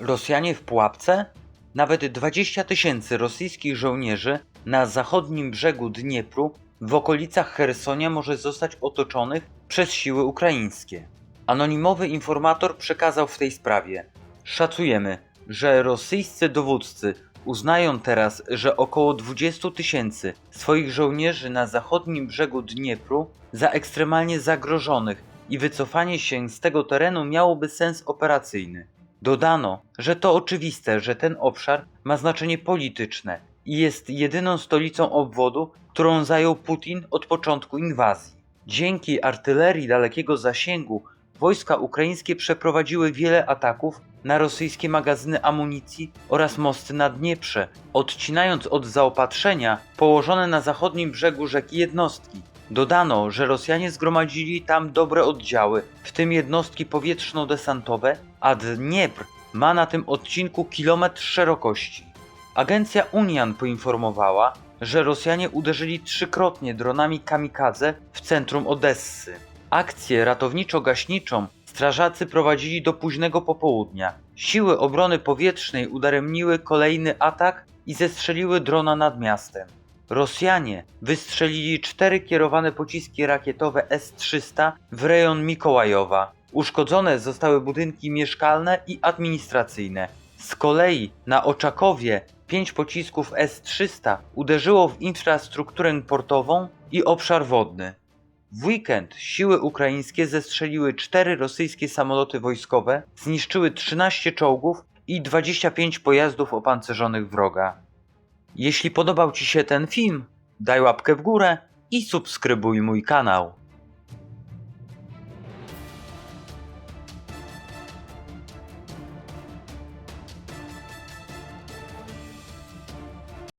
Rosjanie w pułapce? Nawet 20 tysięcy rosyjskich żołnierzy na zachodnim brzegu Dniepru w okolicach Hersonia może zostać otoczonych przez siły ukraińskie. Anonimowy informator przekazał w tej sprawie. Szacujemy, że rosyjscy dowódcy uznają teraz, że około 20 tysięcy swoich żołnierzy na zachodnim brzegu Dniepru za ekstremalnie zagrożonych i wycofanie się z tego terenu miałoby sens operacyjny. Dodano, że to oczywiste, że ten obszar ma znaczenie polityczne i jest jedyną stolicą obwodu, którą zajął Putin od początku inwazji. Dzięki artylerii dalekiego zasięgu wojska ukraińskie przeprowadziły wiele ataków na rosyjskie magazyny amunicji oraz mosty na Dnieprze, odcinając od zaopatrzenia położone na zachodnim brzegu rzeki jednostki. Dodano, że Rosjanie zgromadzili tam dobre oddziały, w tym jednostki powietrzno-desantowe, a Dniepr ma na tym odcinku kilometr szerokości. Agencja Unian poinformowała, że Rosjanie uderzyli trzykrotnie dronami kamikadze w centrum Odessy. Akcję ratowniczo-gaśniczą strażacy prowadzili do późnego popołudnia. Siły obrony powietrznej udaremniły kolejny atak i zestrzeliły drona nad miastem. Rosjanie wystrzelili cztery kierowane pociski rakietowe S-300 w rejon Mikołajowa. Uszkodzone zostały budynki mieszkalne i administracyjne. Z kolei na Oczakowie pięć pocisków S-300 uderzyło w infrastrukturę portową i obszar wodny. W weekend siły ukraińskie zestrzeliły cztery rosyjskie samoloty wojskowe, zniszczyły 13 czołgów i 25 pojazdów opancerzonych wroga. Jeśli podobał Ci się ten film, daj łapkę w górę i subskrybuj mój kanał.